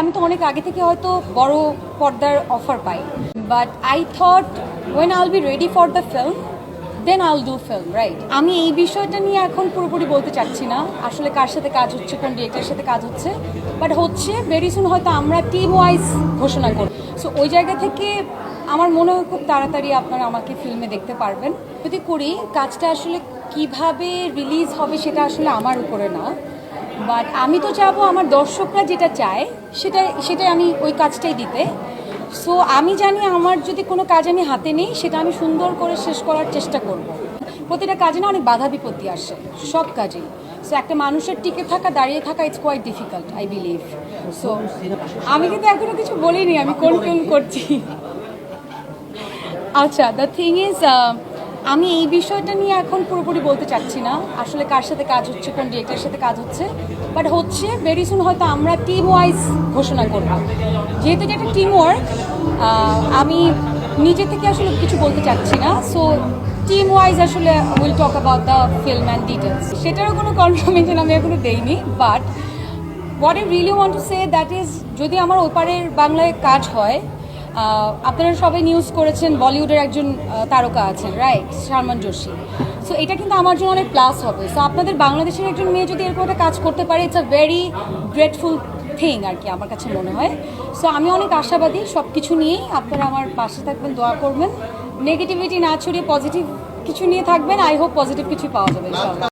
আমি তো অনেক আগে থেকে হয়তো বড় পর্দার offer pi. But I thought when I'll be ready for the film then I'll do film right আমি এই বিষয়টা নিয়ে এখন পুরোপুরি বলতে চাচ্ছি না, আসলে কার সাথে কাজ হচ্ছে, কোন ডিরেক্টরের সাথে কাজ হচ্ছে। বাট হচ্ছে ভেরি সুন হয়তো আমরা টিম ওয়াইজ ঘোষণা করব। সো ওই জায়গা থেকে আমার মনে হয় খুব তাড়াতাড়ি আপনারা আমাকে ফিল্মে দেখতে পারবেন। যদি করি, কাজটা আসলে কীভাবে রিলিজ হবে সেটা আসলে আমার উপরে না। বাট আমি তো চাবো আমার দর্শকরা যেটা চায় সেটা সেটাই আমি ওই কাজটাই দিতে। সো আমি জানি আমার যদি কোনো কাজ আমি হাতে নেই, সেটা আমি সুন্দর করে শেষ করার চেষ্টা করব। প্রতিটা কাজে না অনেক বাধা বিপত্তি আসে, সব কাজেই। সো একটা মানুষের টিকে থাকা, দাঁড়িয়ে থাকা it's quite difficult I believe so আমি কিন্তু এখনও কিছু বলিনি, আমি কোন করছি। আচ্ছা দ্য থিং ইজ আমি এই বিষয়টা নিয়ে এখন পুরোপুরি বলতে চাচ্ছি না, আসলে কার সাথে কাজ হচ্ছে, কোন ডিরেক্টরের সাথে কাজ হচ্ছে বাট হচ্ছে ভেরি সুন হয়তো আমরা টিম ওয়াইজ ঘোষণা করব। যেহেতু এটা একটা টিম ওয়ার্ক আমি নিজে থেকে আসলে কিছু বলতে চাচ্ছি না সো টিম ওয়াইজ আসলে will talk about the film and details সেটারও কোনো কনফার্মেশন আমি এখনও দেইনি but what I really want to say that is যদি আমার ওপারের বাংলায় কাজ হয় আপনারা সবাই নিউজ করেছেন, বলিউডের একজন তারকা আছেন রাইট শারমান যোশী সো এটা কিন্তু আমার জন্য অনেক প্লাস হবে। সো আপনাদের বাংলাদেশের একজন মেয়ে যদি এরকম একটা কাজ করতে পারে it's a very grateful thing আর কি আমার কাছে মনে হয়। সো আমি অনেক আশাবাদী সব কিছু নিয়েই। আপনারা আমার পাশে থাকবেন, দোয়া করবেন। নেগেটিভিটি না ছড়িয়ে পজিটিভ কিছু নিয়ে থাকবেন। আই হোপ পজিটিভ কিছু পাওয়া যাবে